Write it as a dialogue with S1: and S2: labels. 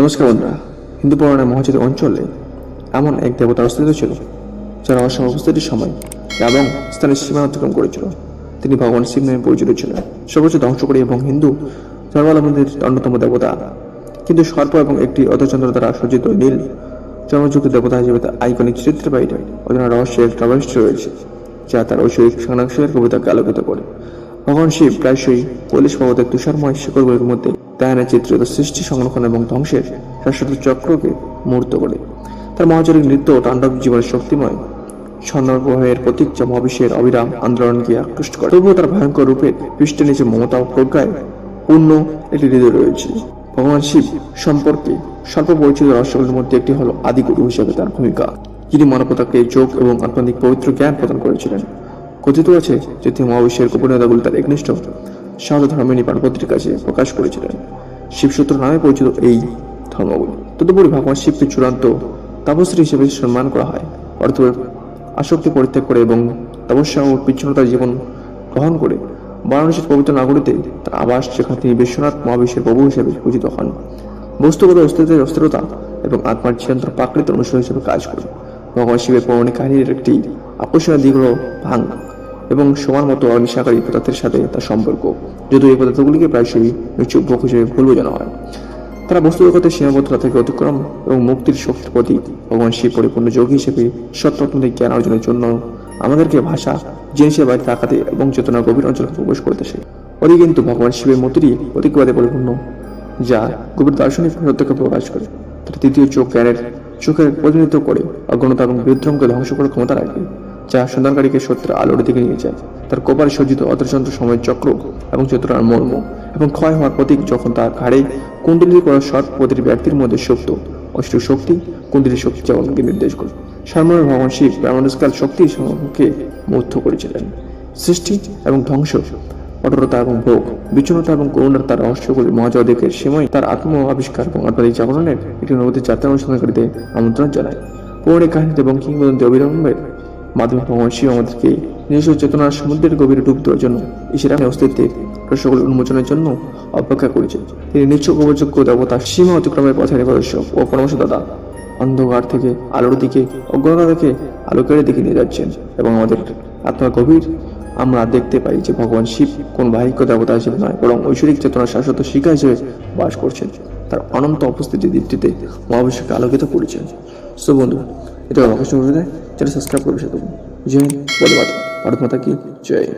S1: নমস্কার বন্ধুরা, হিন্দু পুরাণের মহাজিত অঞ্চলে এমন এক দেবতার অস্তিত্ব ছিল, যারা অসম উপস্থিতির সময় এবং স্থানের সীমা অতিক্রম করেছিল। তিনি ভগবান শিব নামে পরিচিত ছিলেন। সর্বোচ্চ ধ্বংস করে এবং হিন্দু ধর্মাবলম্বীদের অন্যতম দেবতা। কিন্তু সর্প এবং একটি অধচন্দ্র দ্বারা সজ্জিত নীল জন্মযুক্ত দেবতা হিসেবে তার আইকনিক চরিত্রের বাইরে অজানা রহস্যের প্রবেশ রয়েছে, যা তার ঐশ্বরিক সংরক্ষণের কবিতাকে আলোকিত করে। ভগবান শিব প্রায়শই কৈলাস পর্বতের তুষারময় শিকড়গুলির মধ্যে দায়না চিত্রিত সৃষ্টি সংরক্ষণ এবং ধ্বংসের শাশ্বত চক্রকে মূর্ত করে তার মহাচরিক নৃত্য তাণ্ডব জীবনের শক্তিময় ছন্দপ্রবাহের প্রতীক যা মহাবিশ্বের অবিরাম আন্দোলনকে আকৃষ্ট করে। তবুও তার ভয়ঙ্কর রূপে পৃষ্ঠে নিচে মমতা ও প্রজ্ঞায় পূর্ণ একটি হৃদয় রয়েছে। ভগবান শিব সম্পর্কে স্বল্প পরিচিত রহস্যগুলির মধ্যে একটি হলো আদিগুরু হিসেবে তার ভূমিকা। যিনি মানবতাকে যোগ এবং আত্মান্তিক পবিত্র জ্ঞান প্রদান করেছিলেন। কথিত আছে যে তিনি মহাবিশ্বের গোপনীয়তাগুলি তার একনিষ্ঠ ধর্মিনী পার্বতীর কাছে প্রকাশ করেছিলেন। শিবসূত্র নামে পরিচিত এই ধর্মগুলি। তদুপরি ভগবান শিবকে চূড়ান্ত তাপশ্রী হিসেবে সম্মান করা হয়। অর্থের আসক্তি পরিত্যাগ করে এবং তপস্যা ও বিচ্ছিন্নতার জীবন গ্রহণ করে বারাণসীর পবিত্র নাগরীতে তার আবাস, যেখানে তিনি বিশ্বনাথ মহাবিশ্বের প্রভু হিসেবে পূজিত হন। বস্তুগত অস্তিত্বের অস্থিরতা এবং আত্মার চিরন্তর প্রাকৃত অনুসরণ হিসেবে কাজ করে ভগবান শিবের পৌরাণিক কাহিনীর একটি আকর্ষণীয় দিক হল ভাঙ এবং সমান মতো অনিশাকারী পদার্থের সাথে তার সম্পর্ক। যদিও এই পদার্থগুলিকে প্রায়শই নিচুভোগ হিসেবে ভুল বোঝানো হয়। তারা বস্তুগতের সীমাবদ্ধতা থেকে অতিক্রম এবং মুক্তির শক্তির প্রতীক ভগবান শিব পরিপূর্ণ যোগী হিসেবে সত্যত্মদের জ্ঞান অর্জনের জন্য আমাদেরকে ভাষা জিনিসের বাইরে তাকাতে এবং চেতনার গভীর অঞ্চলে প্রবেশ করতেছে ওদি কিন্তু ভগবান শিবের মূর্তিটি প্রতীকবাদে পরিপূর্ণ, যা গভীর দার্শনিক সত্যকে প্রকাশ করে। তার তৃতীয় চোখ জ্ঞানের চোখের প্রতিনিধিত্ব করে অজ্ঞতা এবং বিদ্রমকে ধ্বংস করার ক্ষমতা রাখে। যা সন্ধানকারীকে সত্যের আলোর দিকে নিয়ে যায়। তার কপালে সজ্জিত অদৃশ্যন্ত সময়ের চক্র এবং চেতনার মর্ম এবং ক্ষয় হওয়ার প্রতীক যখন তার ঘাড়ে কুণ্ডলী করা সৎ প্রতিটি ব্যক্তির মধ্যে সুপ্ত অষ্ট শক্তি কুণ্ডলীর শক্তি যেমনকে নির্দেশ করে। সারময় ভগবান শিব ব্রাহ্মণস্কাল শক্তির সম্পর্কে মুগ্ধ করেছিলেন। সৃষ্টি এবং ধ্বংস, কঠোরতা এবং ভোগ, বিচ্ছন্নতা এবং করুণার তার রহস্যগুলি মহাজগদেকের সময় তার আত্ম আবিষ্কার এবং আত্মাধিক জাগরণের একটি নবতী যাত্রা অনুসন্ধানকারীতে আমন্ত্রণ জানায়। পৌরাণিক কাহিনীতে এবং কিংবদন্তি অবিলম্বের মাধ্যমে শিব আমাদেরকে নিজস্ব চেতনার সমুদ্রের গভীরে ডুব দেওয়ার জন্য ঈশ্বরের অস্তিত্বের রহস্যগুলি উন্মোচনের জন্য অপেক্ষা করেছেন। তিনি নিশ্চয় উপযোগ্য দেবতা সীমা অতিক্রমের পথের প্রদর্শক ও পরামর্শদাতা। অন্ধকার থেকে আলোর দিকে অজ্ঞতা থেকে আলোকের দিকে নিয়ে যাচ্ছেন এবং আমাদের আত্মার গভীর। আমরা দেখতে পাই যে ভগবান শিব কোন বাহিক্য দেবতা হিসেবে নয়, বরং ঐশ্বরিক চেতনার শাশ্বত শিকা হিসেবে বাস করছেন। তার অনন্ত উপস্থিতি দীপ্তিতে মহাবিশ্বকে আলোকিত করেছেন। সো বন্ধু এটা রামকৃষ্ণ চ্যানেল সাবস্ক্রাইব করবে দেবো জয় বন্দে ভারত মাতা কি জয়।